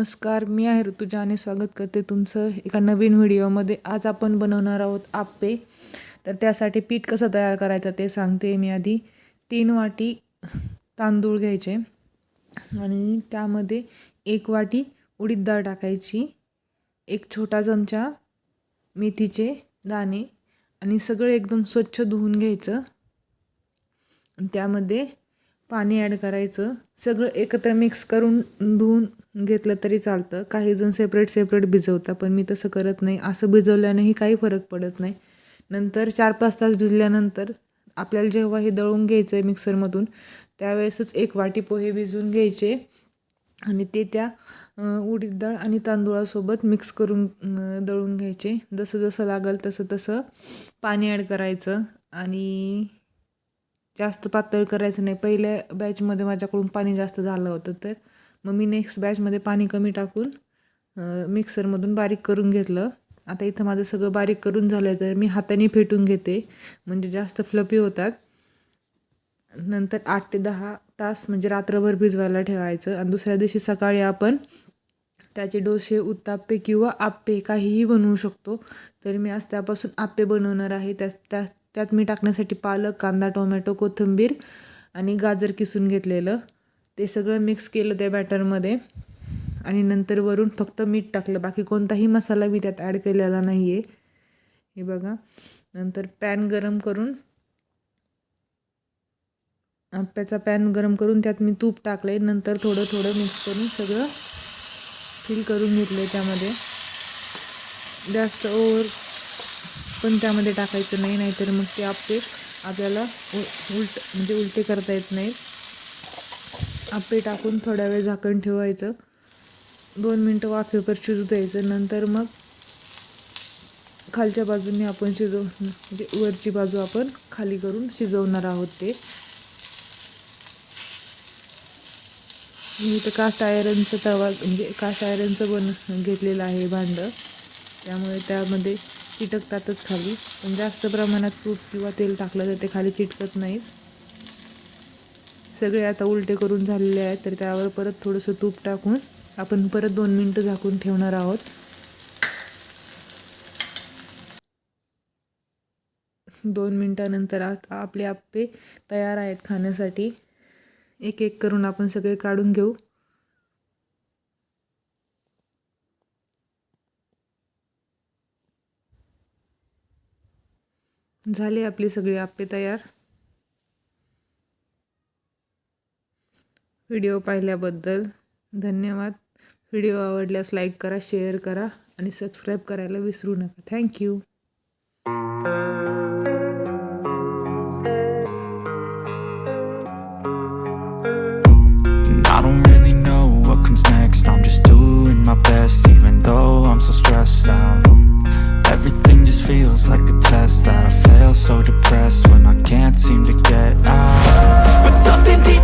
नमस्कार मी आहे ऋतुजा आणि स्वागत करते तुमचं एका नवीन व्हिडिओमध्ये. आज आपण बनवणार आहोत आप्पे. तर त्यासाठी पीठ कसं तयार करायचं ते सांगते मी आधी. तीन वाटी तांदूळ घ्यायचे आणि त्यामध्ये एक वाटी उडीद डाळ टाकायची एक छोटा चमचा मेथीचे दाणे आणि सगळं एकदम स्वच्छ धुवून घ्यायचं. त्यामध्ये पाणी ॲड करायचं. सगळं एकत्र मिक्स करून धुवून घेतलं तरी चालतं. काही जण सेपरेट सेपरेट भिजवतात पण मी तसं करत नाही. असं भिजवल्यानेही काही फरक पडत नाही. नंतर चार पाच तास भिजल्यानंतर आपल्याला जेव्हा हे दळून घ्यायचं आहे मिक्सरमधून त्यावेळेसच एक वाटी पोहे भिजवून घ्यायचे आणि ते त्या उडीद डाळ आणि तांदूळासोबत मिक्स करून दळून घ्यायचे. जसं जसं लागेल तसं तसं पाणी ॲड करायचं आणि जास्त पातळ करायचं नाही. पहिल्या बॅचमध्ये माझ्याकडून पाणी जास्त झालं होतं तर मग मी नेक्स्ट बॅचमध्ये पाणी कमी टाकून मिक्सरमधून बारीक करून घेतलं. आता इथं माझं सगळं बारीक करून झालं तर मी हाताने फेटून घेते. म्हणजे जास्त फ्लपी होतात. नंतर आठ ते दहा तास म्हणजे रात्रभर भिजवायला ठेवायचं. आणि दुसऱ्या दिवशी सकाळी आपण त्याचे डोसे उत्ताप्पे किंवा आप्पे काहीही बनवू शकतो. तर मी आज त्यापासून आप्पे बनवणार आहे. त्या त्या त्यात मी टाकण्यासाठी पालक कांदा टोमॅटो कोथिंबीर आणि गाजर किसून घेतलेलं. ते सगळं मिक्स केलं त्या बॅटरमध्ये आणि नंतर वरून फक्त मीठ टाकलं. बाकी कोणताही मसाला मी त्यात ॲड केलेला नाही आहे हे बघा. नंतर पॅन गरम करून आप्याचा पॅन गरम करून त्यात मी तूप टाकलं आहे नंतर थोडं थोडं मिक्स करून सगळं फिल करून घेतलं आहे त्यामध्ये. जास्त ओवर पण त्यामध्ये टाकायचं नाही नाहीतर मग ते आपले आपल्याला उ उलट म्हणजे उलटे करता येत नाहीत आपे टाकून थोडा वेळ झाकण ठेवायचं. दोन मिनटं वाफेवर शिजू द्यायचं. नंतर मग खालच्या बाजूने आपण शिजव म्हणजे वरची बाजू आपण खाली करून शिजवणार आहोत ते. मी तर कास्ट आयरनचं तवा म्हणजे कास्ट आयरनचं बन घेतलेलं आहे भांडं. त्यामुळे त्यामध्ये चिटकतातच खाली. पण जास्त प्रमाणात तूप किंवा तेल टाकलं तर ते खाली चिटकत नाहीत. सगळे आता उलटे करून झालेले आहेत तर त्यावर परत थोडंसं तूप टाकून आपण परत दोन मिनटं झाकून ठेवणार आहोत. दोन मिनटानंतर आता आपले आप्पे तयार आहेत खाण्यासाठी. एक एक करून आपण सगळे काढून घेऊ. झाले आपले सगळे आप्पे तयार. व्हिडिओ पाहिल्याबद्दल धन्यवाद व्हिडिओ आवडल्यास लाईक करा शेअर करा आणि सबस्क्राईब करायला विसरू नका thank you I don't really know what comes next I'm just doing my best even though I'm so stressed out Everything just feels like a test that I fail so depressed when I can't seem to get out But something deep